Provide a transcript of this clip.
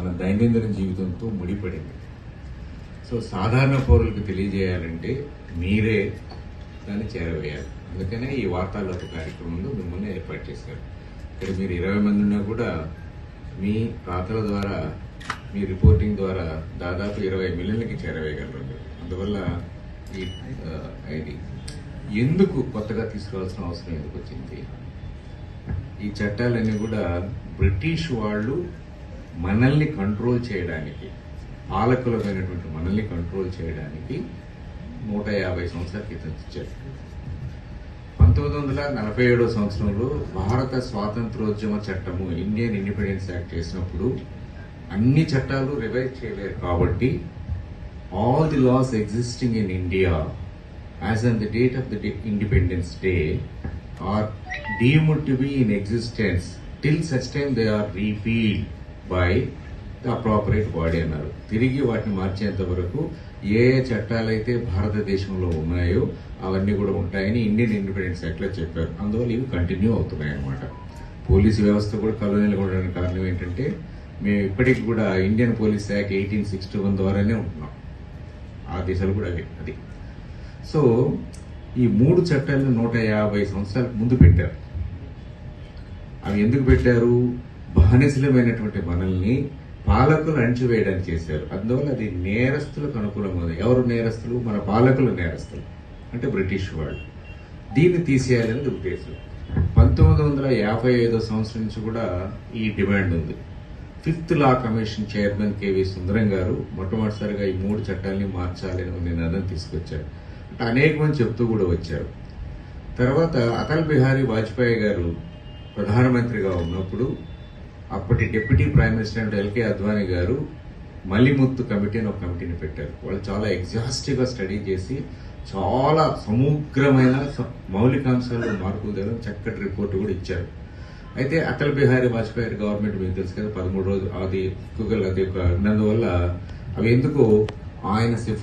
మన దైనందిన జీవితంతో ముడిపడింది. సో సాధారణ పౌరులకు తెలియజేయాలంటే మీరే దాన్ని చేరవేయాలి. అందుకనే ఈ వార్తాలోక కార్యక్రమంలో మిమ్మల్ని ఏర్పాటు చేశారు. ఇక్కడ మీరు ఇరవై మంది ఉన్నా కూడా మీ రాతల ద్వారా మీ రిపోర్టింగ్ ద్వారా దాదాపు ఇరవై మిలియన్లకి చేరవేయగలరు అందువల్ల ఈ ఇది ఎందుకు కొత్తగా తీసుకోవాల్సిన అవసరం ఎందుకు వచ్చింది? ఈ చట్టాలన్నీ కూడా బ్రిటిష్ వాళ్ళు మనల్ని కంట్రోల్ చేయడానికి పాలకులమైనటువంటి మనల్ని కంట్రోల్ చేయడానికి నూట యాభై సంవత్సరాల క్రితం ఇచ్చారు. పంతొమ్మిది వందల నలభై ఏడో సంవత్సరంలో భారత స్వాతంత్రోద్యమ చట్టము ఇండియన్ ఇండిపెండెన్స్ యాక్ట్ చేసినప్పుడు అన్ని చట్టాలు రివైజ్ చేయలేరు కాబట్టి all the laws existing in India as on the date of the Independence Day are are to be in existence till such time they are repealed by by the అన్నారు. తిరిగి వాటిని మార్చేంత వరకు ఏ ఏ చట్టాలైతే భారతదేశంలో ఉన్నాయో అవన్నీ కూడా ఉంటాయని ఇండియన్ ఇండిపెండెన్స్ యాక్ట్లో చెప్పారు. అందువల్ల ఇవి కంటిన్యూ అవుతున్నాయి అన్నమాట. పోలీసు వ్యవస్థ కూడా కలోనీలుగా ఉండడానికి కారణం ఏంటంటే మేము ఇప్పటికి కూడా Indian Police Act eighteen sixty one ద్వారానే ఉంటున్నాం. ఆ దిశలు కూడా అవి అది. సో ఈ మూడు చట్టాలను నూట యాభై సంవత్సరాలకు ముందు పెట్టారు. అవి ఎందుకు పెట్టారు? బానిసలమైనటువంటి మనల్ని పాలకులు అణిచివేయడానికి చేశారు. అందువల్ల అది నేరస్తులకు అనుకూలంగా ఎవరు నేరస్తులు? మన పాలకులు నేరస్తులు. అంటే బ్రిటిష్ వాళ్ళు. దీన్ని తీసేయాలనేది ఉద్దేశం. పంతొమ్మిది వందల యాభై ఐదో సంవత్సరం నుంచి కూడా ఈ డిమాండ్ ఉంది. Fifth law commission chairman K V Sundaram garu మొట్టమొదటిసారిగా ఈ మూడు చట్టాలని మార్చాలి అని నినాదం తీసుకొచ్చారు. అంటే అనేక మంది చెప్తూ కూడా వచ్చారు. తర్వాత అటల్ బిహారీ వాజ్పేయి గారు ప్రధానమంత్రిగా ఉన్నప్పుడు అప్పటి డిప్యూటీ ప్రైమ్ మినిస్టర్ అంటే ఎల్కే అద్వానీ గారు మల్లిముత్తు కమిటీ అని ఒక కమిటీని పెట్టారు. వాళ్ళు చాలా ఎగ్జాస్టివ్గా స్టడీ చేసి చాలా సమగ్రమైన స- మౌలికాంశాల్లో మార్పులు తేవడం చక్కటి రిపోర్ట్ కూడా ఇచ్చారు. అయితే అటల్ బిహారీ వాజ్పేయి గవర్నమెంట్ మీకు తెలుసు కదా పదమూడు రోజులు అది గూగుల్ అది ఒక ఉన్నందువల్ల అవి ఎందుకు ఆయన